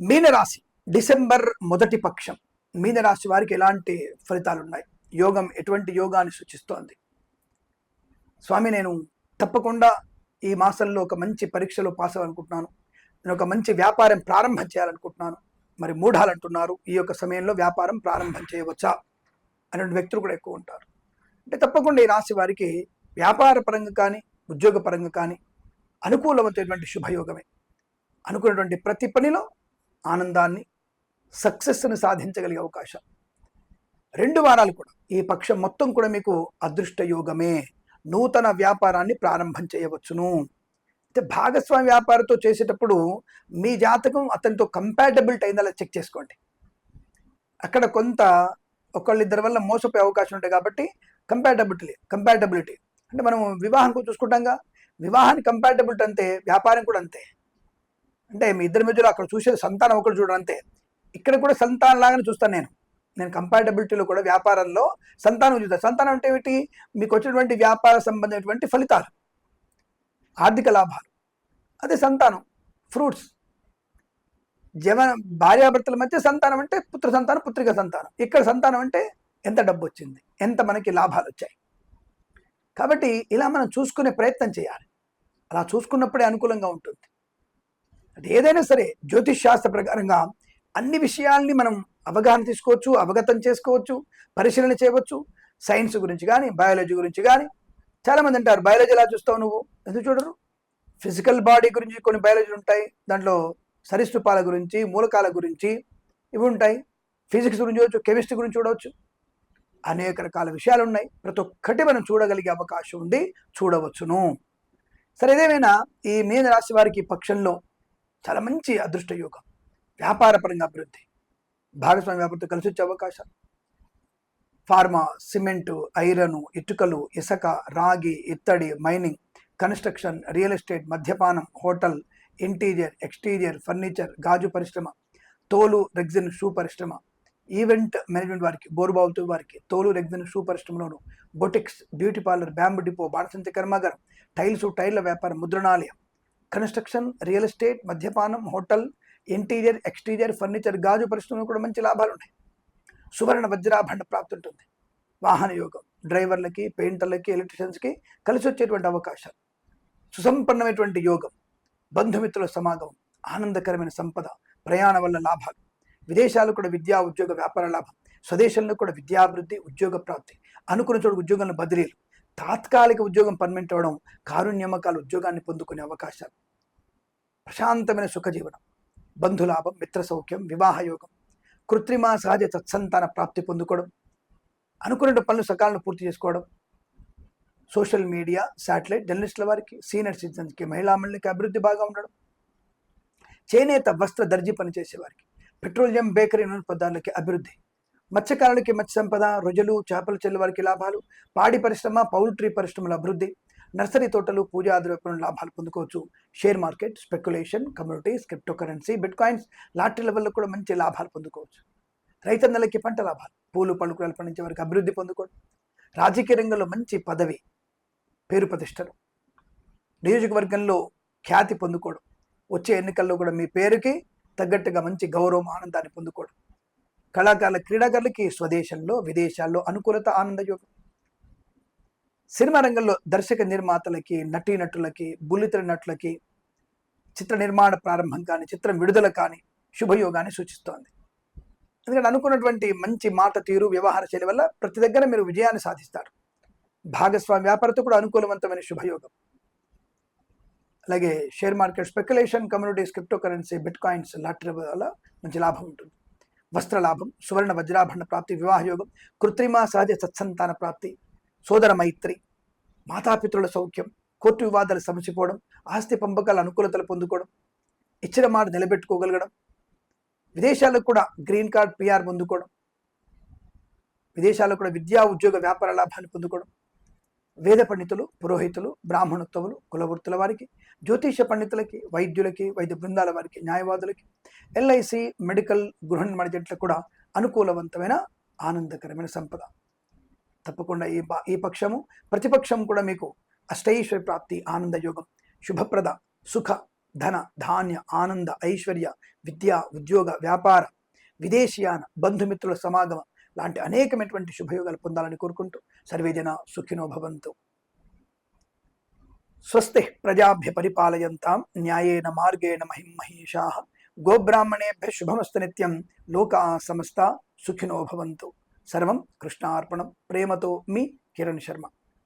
మీనరాశి డిసెంబర్ మొదటి పక్షం. మీనరాశి వారికి ఎలాంటి ఫలితాలు ఉన్నాయి? యోగం ఎటువంటి యోగాన్ని సూచిస్తోంది? స్వామి నేను తప్పకుండా ఈ మాసంలో ఒక మంచి పరీక్షలో పాస్ అవ్వాలనుకుంటున్నాను. నేను ఒక మంచి వ్యాపారం ప్రారంభం చేయాలనుకుంటున్నాను. మరి మూఢాలంటున్నారు. ఈ యొక్క సమయంలో వ్యాపారం ప్రారంభం చేయవచ్చా? అనే వ్యక్తులు కూడా ఎక్కువ ఉంటారు. అంటే తప్పకుండా ఈ రాశి వారికి వ్యాపార పరంగా కానీ ఉద్యోగ పరంగా కానీ అనుకూలమైనటువంటి శుభయోగమే. అనుకున్నటువంటి ప్రతి పనిలో ఆనందాన్ని సక్సెస్ని సాధించగలిగే అవకాశం. రెండు వారాలు కూడా ఈ పక్షం మొత్తం కూడా మీకు అదృష్ట యోగమే. నూతన వ్యాపారాన్ని ప్రారంభం చేయవచ్చును. అయితే భాగస్వామి వ్యాపారంతో చేసేటప్పుడు మీ జాతకం అతనితో కంపాటబిలిటీ అయిందా చెక్ చేసుకోండి. అక్కడ కొంత ఒకళ్ళిద్దరి వల్ల మోసపోయే అవకాశం ఉంటాయి కాబట్టి కంపాటబిలిటీ కంపాటబిలిటీ అంటే మనం వివాహం కూడా చూసుకుంటాంగా వివాహాన్ని కంపాటబిలిటీ అంతే వ్యాపారం కూడా అంతే. అంటే మీ ఇద్దరి మధ్యలో అక్కడ చూసేది సంతానం ఒకటి చూడడం అంతే. ఇక్కడ కూడా సంతానం లాగానే చూస్తాను నేను. నేను కంపాటబిలిటీలో కూడా వ్యాపారంలో సంతానం చూస్తాను సంతానం అంటే ఏమిటి? మీకు వచ్చినటువంటి వ్యాపార సంబంధమైనటువంటి ఫలితాలు ఆర్థిక లాభాలు అదే సంతానం ఫ్రూట్స్ జవన భార్యాభర్తల మధ్య సంతానం అంటే పుత్ర సంతానం పుత్రిక సంతానం. ఇక్కడ సంతానం అంటే ఎంత డబ్బు వచ్చింది? ఎంత మనకి లాభాలు వచ్చాయి? కాబట్టి ఇలా మనం చూసుకునే ప్రయత్నం చేయాలి. అలా చూసుకున్నప్పుడే అనుకూలంగా ఉంటుంది. అది ఏదైనా సరే జ్యోతిష్ శాస్త్ర ప్రకారంగా అన్ని విషయాల్ని మనం అవగాహన తీసుకోవచ్చు అవగతం చేసుకోవచ్చు పరిశీలన చేయవచ్చు. సైన్స్ గురించి కానీ బయాలజీ గురించి కానీ చాలామంది అంటారు బయాలజీ ఎలా చూస్తావు నువ్వు? ఎందుకు చూడరు? ఫిజికల్ బాడీ గురించి కొన్ని బయాలజీలు ఉంటాయి. దాంట్లో సరీసృపాల గురించి మూలకాల గురించి ఇవి ఉంటాయి. ఫిజిక్స్ గురించి చూడవచ్చు కెమిస్ట్రీ గురించి చూడవచ్చు అనేక రకాల విషయాలు ఉన్నాయి. ప్రతి ఒక్కటి మనం చూడగలిగే అవకాశం ఉంది. చూడవచ్చును. సరే ఏదేమైనా ఈ మీన రాశి వారికి పక్షంలో చాలా మంచి అదృష్ట యోగం. వ్యాపారపరంగా అభివృద్ధి. భాగస్వామి వ్యాపారంతో కలిసి వచ్చే అవకాశాలు. ఫార్మా సిమెంటు ఐరను ఇటుకలు ఇసుక రాగి ఇత్తడి మైనింగ్ కన్స్ట్రక్షన్ రియల్ ఎస్టేట్ మద్యపానం హోటల్ ఇంటీరియర్ ఎక్స్టీరియర్ ఫర్నిచర్ గాజు పరిశ్రమ తోలు రెగ్జిన్ షూ పరిశ్రమ. ఈవెంట్ మేనేజ్మెంట్ వారికి బోరుబావులతో వారికి తోలు rexine shoe పరిశ్రమలోను. Boutiques beauty parlour bamboo depot బాణసంతి కర్మాగారం టైల్స్ టైర్ల వ్యాపారం ముద్రణాలయం. కన్స్ట్రక్షన్ రియల్ ఎస్టేట్ మద్యపానం హోటల్ ఇంటీరియర్ ఎక్స్టీరియర్ ఫర్నిచర్ గాజు పరిశ్రమలు కూడా మంచి లాభాలు ఉన్నాయి. సువర్ణ వజ్రాభండ ప్రాప్తి ఉంటుంది. వాహన యోగం డ్రైవర్లకి పెయింటర్లకి ఎలక్ట్రిషియన్స్కి కలిసి వచ్చేటువంటి అవకాశాలు. సుసంపన్నమైనటువంటి యోగం బంధుమిత్రుల సమాగమం ఆనందకరమైన సంపద ప్రయాణ వల్ల లాభాలు. విదేశాలు కూడా విద్యా ఉద్యోగ వ్యాపార లాభం. స్వదేశంలో కూడా విద్యాభివృద్ధి ఉద్యోగ ప్రాప్తి. అనుకున్న చోటు ఉద్యోగంలో బదిలీలు. తాత్కాలిక ఉద్యోగం పర్మనెంట్ అవ్వడం కారుణ్యమకాల ఉద్యోగాన్ని పొందుకునే అవకాశాలు. ప్రశాంతమైన సుఖజీవనం బంధులాభం మిత్ర సౌఖ్యం వివాహ యోగం కృత్రిమ సహజ తత్సంతాన ప్రాప్తి పొందుకోవడం అనుకున్న పనులు సకాలను పూర్తి చేసుకోవడం సోషల్ మీడియా శాటిలైట్ జర్నలిస్టుల వారికి సీనియర్ సిటిజన్స్కి మహిళా మండలికి అభివృద్ధి బాగా ఉండడం చేనేత వస్త్ర దర్జీ పనిచేసే వారికి పెట్రోలియం బేకరీ పదార్థాలకి అభివృద్ధి మత్స్యకారులకి మత్స్య సంపద రుజులు చేపలు చెల్లి వారికి లాభాలు పాడి పరిశ్రమ పౌల్ట్రీ పరిశ్రమల అభివృద్ధి నర్సరీ తోటలు పూజ ఆధారపడిన లాభాలు పొందుకోవచ్చు. Share market speculation communities cryptocurrency bitcoins lottery లెవెల్లో కూడా మంచి లాభాలు పొందుకోవచ్చు. రైతన్నలకి పంట లాభాలు పూలు పలుకులు పండించే వారికి అభివృద్ధి పొందుకోవడం రాజకీయ రంగంలో మంచి పదవి పేరు ప్రతిష్టలు. నియోజకవర్గంలో ఖ్యాతి పొందుకోవడం వచ్చే ఎన్నికల్లో కూడా మీ పేరుకి తగ్గట్టుగా మంచి గౌరవం ఆనందాన్ని పొందుకోవడం. కళాకారుల క్రీడాకారులకి స్వదేశంలో విదేశాల్లో అనుకూలత ఆనందయోగం సినిమా రంగంలో దర్శక నిర్మాతలకి నటీనటులకి బుల్లితెర నటులకి చిత్ర నిర్మాణ ప్రారంభం కానీ చిత్రం విడుదల కానీ శుభయోగాన్ని సూచిస్తోంది. ఎందుకంటే అనుకున్నటువంటి మంచి మాట తీరు వ్యవహార శైలి వల్ల ప్రతి దగ్గర మీరు విజయాన్ని సాధిస్తారు. భాగస్వామి వ్యాపారత కూడా అనుకూలవంతమైన శుభయోగం. అలాగే share market speculation communities cryptocurrency bitcoins lottery వల్ల మంచి లాభం ఉంటుంది. వస్త్రలాభం సువర్ణ వజ్రాభరణ ప్రాప్తి వివాహయోగం కృత్రిమ సహజ సత్సంతాన ప్రాప్తి సోదర మైత్రి మాతాపితృల సౌఖ్యం కోర్టు వివాదాలు సమసిపోవడం ఆస్తి పంపకాల అనుకూలతలు పొందుకోవడం ఇచ్చిన మాట నిలబెట్టుకోగలగడం విదేశాలకు కూడా గ్రీన్ కార్డ్ పిఆర్ పొందుకోవడం విదేశాల్లో కూడా విద్యా ఉద్యోగ వ్యాపార లాభాన్ని పొందుకోవడం వేద పండితులు పురోహితులు బ్రాహ్మణోత్తములు కులవృత్తుల వారికి జ్యోతిష పండితులకి వైద్యులకి వైద్య బృందాల వారికి న్యాయవాదులకి ఎల్ఐసి మెడికల్ గృహ నిర్మాణ జట్లకు కూడా అనుకూలవంతమైన ఆనందకరమైన సంపద. తప్పకుండా ఈ ఈ పక్షము ప్రతిపక్షం కూడా మీకు అష్టైశ్వర్య ప్రాప్తి ఆనంద యోగం శుభప్రద సుఖ ధన ధాన్య ఆనంద ఐశ్వర్య విద్య ఉద్యోగ వ్యాపార విదేశీయాన బంధుమిత్రుల సమాగమం లాంటి అనేకమైనటువంటి శుభయోగాలు పొందాలని కోరుకుంటూ సర్వేజన సుఖినో భవంతు. స్వస్తి ప్రజాభ్య పరిపాలయంతాం న్యాయేన మార్గేణ మహిం మహేషా. గోబ్రాహ్మణేభ్య శుభమస్తు నిత్యం లోకా సమస్త సుఖినో భవంతు. సర్వం కృష్ణార్పణం ప్రేమతో మీ కిరణ్ శర్మ.